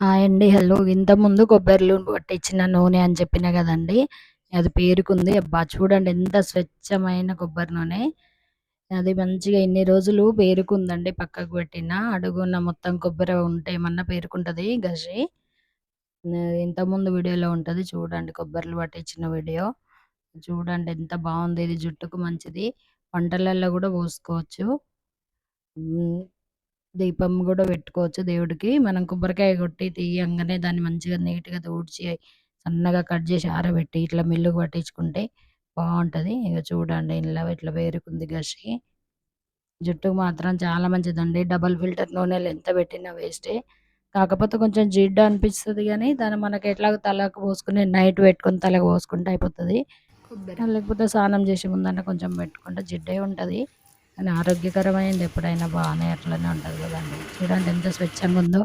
Hi అండి. Hello. ఇంతకుముందు కొబ్బరిలు పట్టించిన నూనె అని చెప్పిన కదండి అది పేరుకుంది. అబ్బా! చూడండి ఎంత స్వచ్ఛమైన కొబ్బరి నూనె. అది మంచిగా ఇన్ని రోజులు పేరుకుందండి పక్కకు పెట్టిన అడుగున్న మొత్తం కొబ్బరి ఉంటే ఏమన్నా పేరుకుంటది గజి ఇంతకుముందు వీడియోలో ఉంటుంది చూడండి కొబ్బరిలు పట్టించిన వీడియో. చూడండి ఎంత బాగుంది ఇది జుట్టుకు మంచిది. వంటలల్లో కూడా పోసుకోవచ్చు. దీపం గూడా పెట్టుకోవచ్చు దేవుడికి. మనం కొబ్బరికాయ కొట్టి తీయంగానే దాన్ని మంచిగా నీట్‌గా తూడ్చి, సన్నగా కట్ జేసి ఆరబెట్టి ఇట్లా మిల్లుకి పట్టించుకుంటే బావుంటది. ఇగ చూడండి ఇలా ఇట్లా పేరుకుంది గసి. జుట్టుకు మాత్రం చాలా మంచిదండి. డబుల్ ఫిల్టర్ నూనెలు ఎంత పెట్టినా వేస్టే. కాకపోతే కొంచెం జిడ్డు అనిపిస్తది గానీ, దాన్ని మనకి ఎట్లాగో తలకు పోసుకుని నైట్ పెట్టుకొని తలకు పోసుకుంటే అయిపోతది. లేకపోతే స్నానం చేసే ముందన్న కొంచెం పెట్టుకుంటే జిడ్డే ఉంటది. కానీ ఆరోగ్యకరమైంది ఎప్పుడైనా బానే అట్లనే ఉంటది కదండి. చూడండి ఎంత స్వచ్ఛంగా ఉందో.